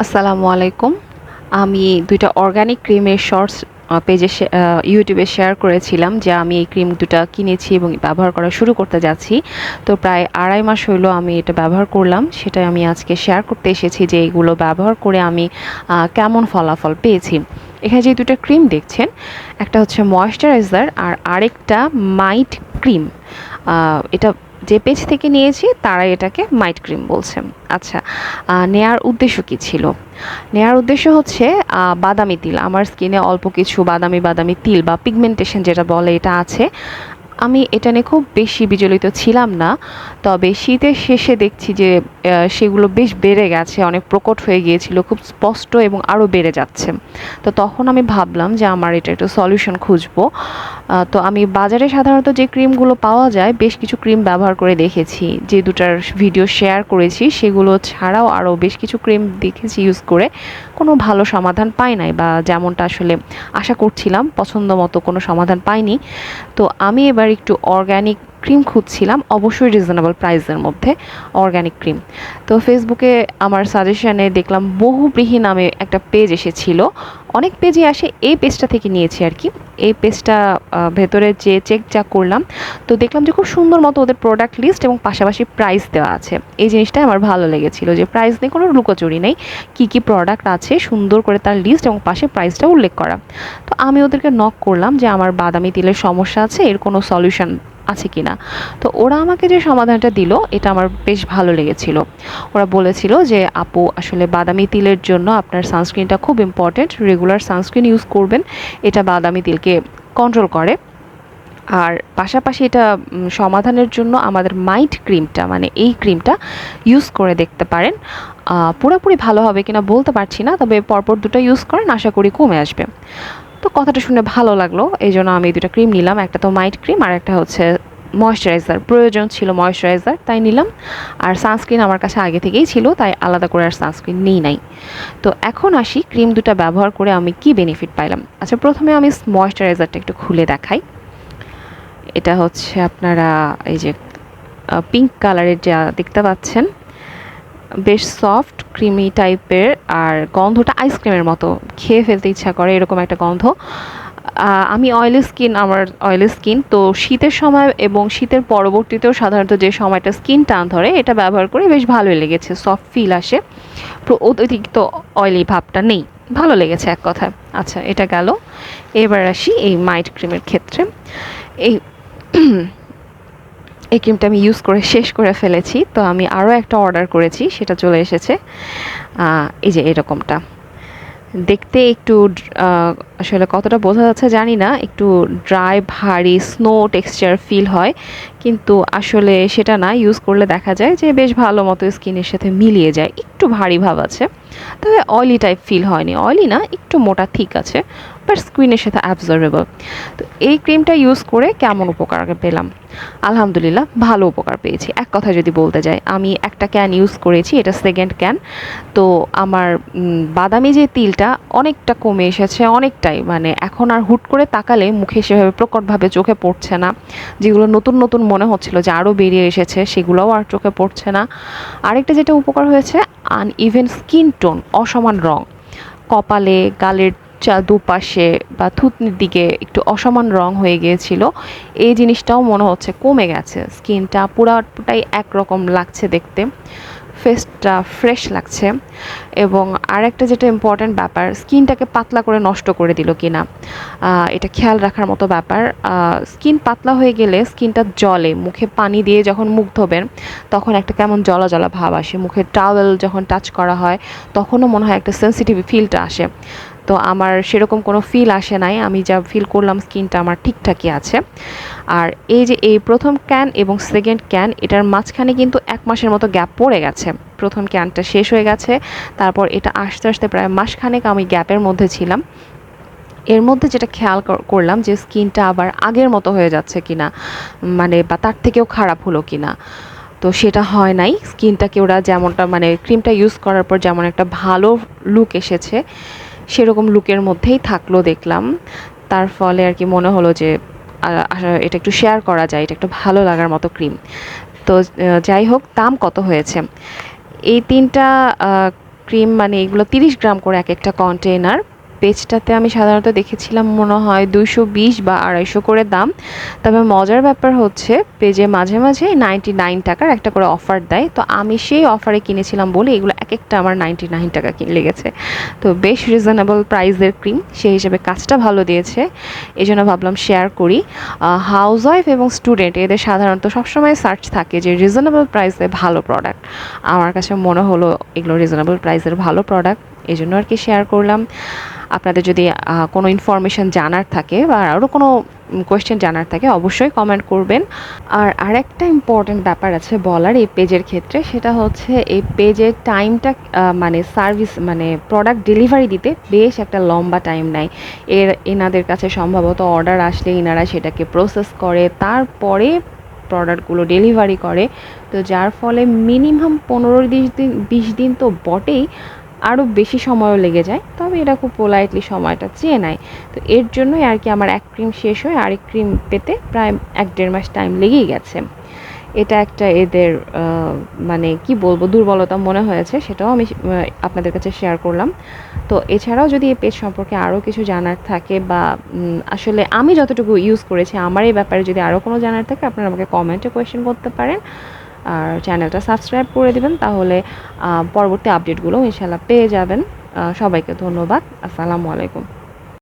আসসালামু আলাইকুম। আমি দুইটা অর্গানিক ক্রিমের শর্টস পেজে ইউটিউবে শেয়ার করেছিলাম, যে আমি এই ক্রিম দুটা কিনেছি এবং ব্যবহার করা শুরু করতে যাচ্ছি। তো প্রায় আড়াই মাস হইল আমি এটা ব্যবহার করলাম, সেটাই আমি আজকে শেয়ার করতে এসেছি যে এইগুলো ব্যবহার করে আমি কেমন ফলাফল পেয়েছি। এখানে যে দুটো ক্রিম দেখছেন, একটা হচ্ছে ময়শ্চারাইজার আর আরেকটা মাইট ক্রিম এটা যে পেজ থেকে নিয়েছি তারা এটাকে মাইট ক্রিম বলছে। আচ্ছা নেয়ার উদ্দেশ্য কি ছিল? নেয়ার উদ্দেশ্য হচ্ছে বাদামি তিল। আমার স্কিনে অল্প কিছু বাদামি বাদামি তিল বা পিগমেন্টেশন যেটা বলে, এটা আছে। আমি এটা নিয়ে খুব বেশি বিচলিত ছিলাম না, তবে শীতের শেষে দেখছি যে সেগুলো বেশ বেড়ে গেছে, অনেক প্রকট হয়ে গিয়েছিল, খুব স্পষ্ট এবং আরও বেড়ে যাচ্ছে। তো তখন আমি ভাবলাম যে আমার এটা একটু সলিউশন খুঁজবো। তো আমি বাজারে সাধারণত যে ক্রিমগুলো পাওয়া যায়, বেশ কিছু ক্রিম ব্যবহার করে দেখেছি। যে দুটার ভিডিও শেয়ার করেছি, সেগুলো ছাড়াও আরও বেশ কিছু ক্রিম দেখেছি ইউজ করে। কোনো ভালো সমাধান পাই নাই বা যেমনটা আসলে আশা করছিলাম, পছন্দ মতো কোনো সমাধান পাইনি। তো আমি এবার একটু অর্গ্যানিক ক্রিম খুঁজছিলাম, অবশ্যই রিজনেবল প্রাইসের মধ্যে অর্গ্যানিক ক্রিম তো ফেসবুকে আমার সাজেশানে দেখলাম বহুব্রীহি নামে একটা পেজ এসেছিল অনেক পেজই আসে এই পেজটা থেকে নিয়েছি আর কি। এই পেজটা ভেতরে যে চেক যা করলাম, তো দেখলাম যে খুব সুন্দর মতো ওদের প্রোডাক্ট লিস্ট এবং পাশাপাশি প্রাইস দেওয়া আছে। এই জিনিসটা আমার ভালো লেগেছিল যে প্রাইস নেই, কোনো লুকোচুরি নেই। কী কী প্রোডাক্ট আছে, সুন্দর করে তার লিস্ট এবং পাশে প্রাইসটা উল্লেখ করা। তো আমি ওদেরকে নক করলাম যে আমার বাদামি তিলের সমস্যা আছে, এর কোনো সলিউশন আছে কি না। তো ওরা আমাকে যে সমাধানটা দিল, এটা আমার বেশ ভালো লেগেছিল। ওরা বলেছিল যে, আপু, আসলে বাদামি তিলের জন্য আপনার সানস্ক্রিনটা খুব ইম্পর্টেন্ট রেগুলার সানস্ক্রিন ইউজ করবেন। এটা বাদামি তিলকে কন্ট্রোল করে। আর পাশাপাশি এটা সমাধানের জন্য আমাদের মাইট ক্রিমটা মানে এই ক্রিমটা ইউজ করে দেখতে পারেন। পুরোপুরি ভালো হবে কিনা বলতে পারছি না, তবে পরপর দুটো ইউজ করেন, আশা করি কমে আসবে। তো কথাটা শুনে ভালো লাগল। এই জন্য আমি দুটো ক্রিম নিলাম। একটা তো মাইট ক্রিম আর একটা হচ্ছে ময়শ্চারাইজার প্রয়োজন ছিল ময়শ্চারাইজার তাই নিলাম। আর সানস্ক্রিন আমার কাছে আগে থেকেই ছিল, তাই আলাদা করে আর সানস্ক্রিন নেই নাই। তো এখন আসি ক্রিম দুটো ব্যবহার করে আমি কি বেনিফিট পাইলাম। আচ্ছা প্রথমে আমি ময়শ্চারাইজারটা একটু খুলে দেখাই। এটা হচ্ছে আপনারা এই যে পিঙ্ক কালারের যা দেখতে পাচ্ছেন, বেশ সফট ক্রিমি টাইপের আর গন্ধটা আইসক্রিমের মতো। খেয়ে ফেলতে ইচ্ছা করে এরকম একটা গন্ধ। আমি অয়েলি স্কিন আমার অয়েলি স্কিন তো শীতের সময় এবং শীতের পরবর্তীতেও সাধারণত যে সময়টা স্কিন টান ধরে, এটা ব্যবহার করে বেশ ভালোই লেগেছে সফট ফিল আসে। অতিরিক্ত অয়েলি ভাবটা নেই, ভালো লেগেছে এক কথায়। আচ্ছা এটা গেল। এবার আসি এই মাইট ক্রিমের ক্ষেত্রে। এই এই ক্রিমটা আমি ইউজ করে, শেষ করে ফেলেছি। তো আমি আরও একটা অর্ডার করেছি, সেটা চলে এসেছে। এই যে এরকমটা। দেখতে একটু আসলে কতটা বোঝা যাচ্ছে জানি না, একটু ড্রাই ভারী স্নো টেক্সচার ফিল হয়। কিন্তু আসলে সেটা না ইউজ করলে দেখা যায় যে বেশ ভালো মতো স্কিনের সাথে মিলিয়ে যায়, একটু ভারী ভাব আছে। তবে অয়েলি টাইপ ফিল হয়নি। অয়েলি না, একটু মোটা ঠিক আছে বাট স্কিনের সাথে অ্যাবজর্বেবল তো এই ক্রিমটা ইউজ করে কেমন উপকার পেলাম? আলহামদুলিল্লাহ, ভালো উপকার পেয়েছি। এক কথা যদি বলতে যাই, আমি একটা ক্যান ইউজ করেছি, এটা সেকেন্ড ক্যান তো আমার বাদামি যে তিলটা অনেকটা কমে এসেছে অনেকটাই মানে এখন আর হুট করে তাকালে মুখে সেভাবে প্রকটভাবে চোখে পড়ছে না। যেগুলো নতুন নতুন মনে হচ্ছিল যে আরও বেরিয়ে এসেছে, সেগুলোও আর চোখে পড়ছে না। আরেকটা যেটা উপকার হয়েছে আন ইভেন স্কিন টোন অসমান রং। কপালে, গালের চা দুপাশে বা থুতনির দিকে একটু অসমান রং হয়ে গিয়েছিল। এই জিনিসটাও মনে হচ্ছে কমে গেছে। স্কিনটা পুরাটাই একরকম লাগছে দেখতে। ফেসটা ফ্রেশ লাগছে এবং আরেকটা যেটা ইম্পর্ট্যান্ট ব্যাপার, স্কিনটাকে পাতলা করে নষ্ট করে দিল কি না এটা খেয়াল রাখার মতো ব্যাপার। স্কিন পাতলা হয়ে গেলে স্কিনটা জলে মুখে পানি দিয়ে যখন মুখ ধোবেন তখন একটা কেমন জলা জলা ভাব আসে। মুখে টাওয়েল যখন টাচ করা হয়, তখনও মনে হয় একটা সেন্সিটিভ ফিলটা আসে। তো আমার সেরকম কোনো ফিল আসে নাই। আমি যা ফিল করলাম স্কিনটা আমার ঠিকঠাকই আছে। আর এই যে এই প্রথম ক্যান এবং সেকেন্ড ক্যান এটার মাঝখানে কিন্তু এক মাসের মতো গ্যাপ পড়ে গেছে। প্রথম ক্যানটা শেষ হয়ে গেছে। তারপর এটা আস্তে আস্তে প্রায় মাসখানেক আমি গ্যাপের মধ্যে ছিলাম। এর মধ্যে যেটা খেয়াল করলাম যে স্কিনটা আবার আগের মতো হয়ে যাচ্ছে কিনা মানে বা তার থেকেও খারাপ হলো কিনা। তো সেটা হয় নাই। স্কিনটাকে ওরা যেমনটা মানে ক্রিমটা ইউজ করার পর যেমন একটা ভালো লুক এসেছে সেরকম লুকের মধ্যেই থাকল, দেখলাম। তার ফলে আর কি মনে হলো যে এটা একটু শেয়ার করা যায়, এটা একটু ভালো লাগার মতো ক্রিম তো যাই হোক, দাম কত হয়েছে? এই তিনটা ক্রিম মানে এগুলো তিরিশ গ্রাম করে এক একটা কন্টেনার পেজটাতে আমি সাধারণত দেখেছিলাম মনে হয় দুইশো বিশ বা আড়াইশো করে দাম। তবে মজার ব্যাপার হচ্ছে পেজে মাঝে মাঝে নাইনটি নাইন টাকার একটা করে অফার দেয়। তো আমি সেই অফারে কিনেছিলাম বলে এগুলো এক একটা আমার নাইনটি নাইন টাকা কিনে লেগেছে। তো বেশ রিজনেবল প্রাইসের ক্রিম সেই হিসেবে কাজটা ভালো দিয়েছে। এই জন্য ভাবলাম শেয়ার করি। হাউস ওয়াইফ এবং স্টুডেন্ট এদের সাধারণত সবসময় সার্চ থাকে যে রিজনেবল প্রাইসে ভালো প্রোডাক্ট আমার কাছে মনে হলো এগুলো রিজনেবল প্রাইসের ভালো প্রোডাক্ট এই জন্য আর কি শেয়ার করলাম। আপনাদের যদি কোনো ইনফরমেশান জানার থাকে বা আরও কোনো কোয়েশ্চেন জানার থাকে, অবশ্যই কমেন্ট করবেন। আর আরেকটা ইম্পর্ট্যান্ট ব্যাপার আছে বলার এই পেজের ক্ষেত্রে, সেটা হচ্ছে এই পেজের টাইমটা মানে সার্ভিস মানে প্রোডাক্ট ডেলিভারি দিতে বেশ একটা লম্বা টাইম নেয়। এর, এনাদের কাছে সম্ভবত অর্ডার আসলে এনারা সেটাকে প্রসেস করে, তারপরে প্রোডাক্টগুলো ডেলিভারি করে। তো যার ফলে মিনিমাম পনেরো বিশ দিন বিশ দিন তো বটেই। আরও বেশি সময়ও লেগে যায়, তবে এটা খুব পোলাইটলি সময়টা চেয়ে নেয়। তো এর জন্যই আর কি আমার এক ক্রিম শেষ হয়ে আরেক ক্রিম পেতে প্রায় এক দেড় মাস টাইম লেগেই গেছে। এটা একটা এদের মানে কি বলব, দুর্বলতা মনে হয়েছে, সেটাও আমি আপনাদের কাছে শেয়ার করলাম। তো এছাড়াও যদি এই পেজ সম্পর্কে আরও কিছু জানার থাকে বা আসলে আমি যতটুকু ইউজ করেছি, আমার এই ব্যাপারে যদি আরও কোনো জানার থাকে, আপনারা আমাকে কমেন্টে কোয়েশ্চেন করতে পারেন। আর চ্যানেলটা সাবস্ক্রাইব করে দিবেন, তাহলে পরবর্তী আপডেটগুলো ইনশাল্লাহ পেয়ে যাবেন। সবাইকে ধন্যবাদ। আসসালামু আলাইকুম।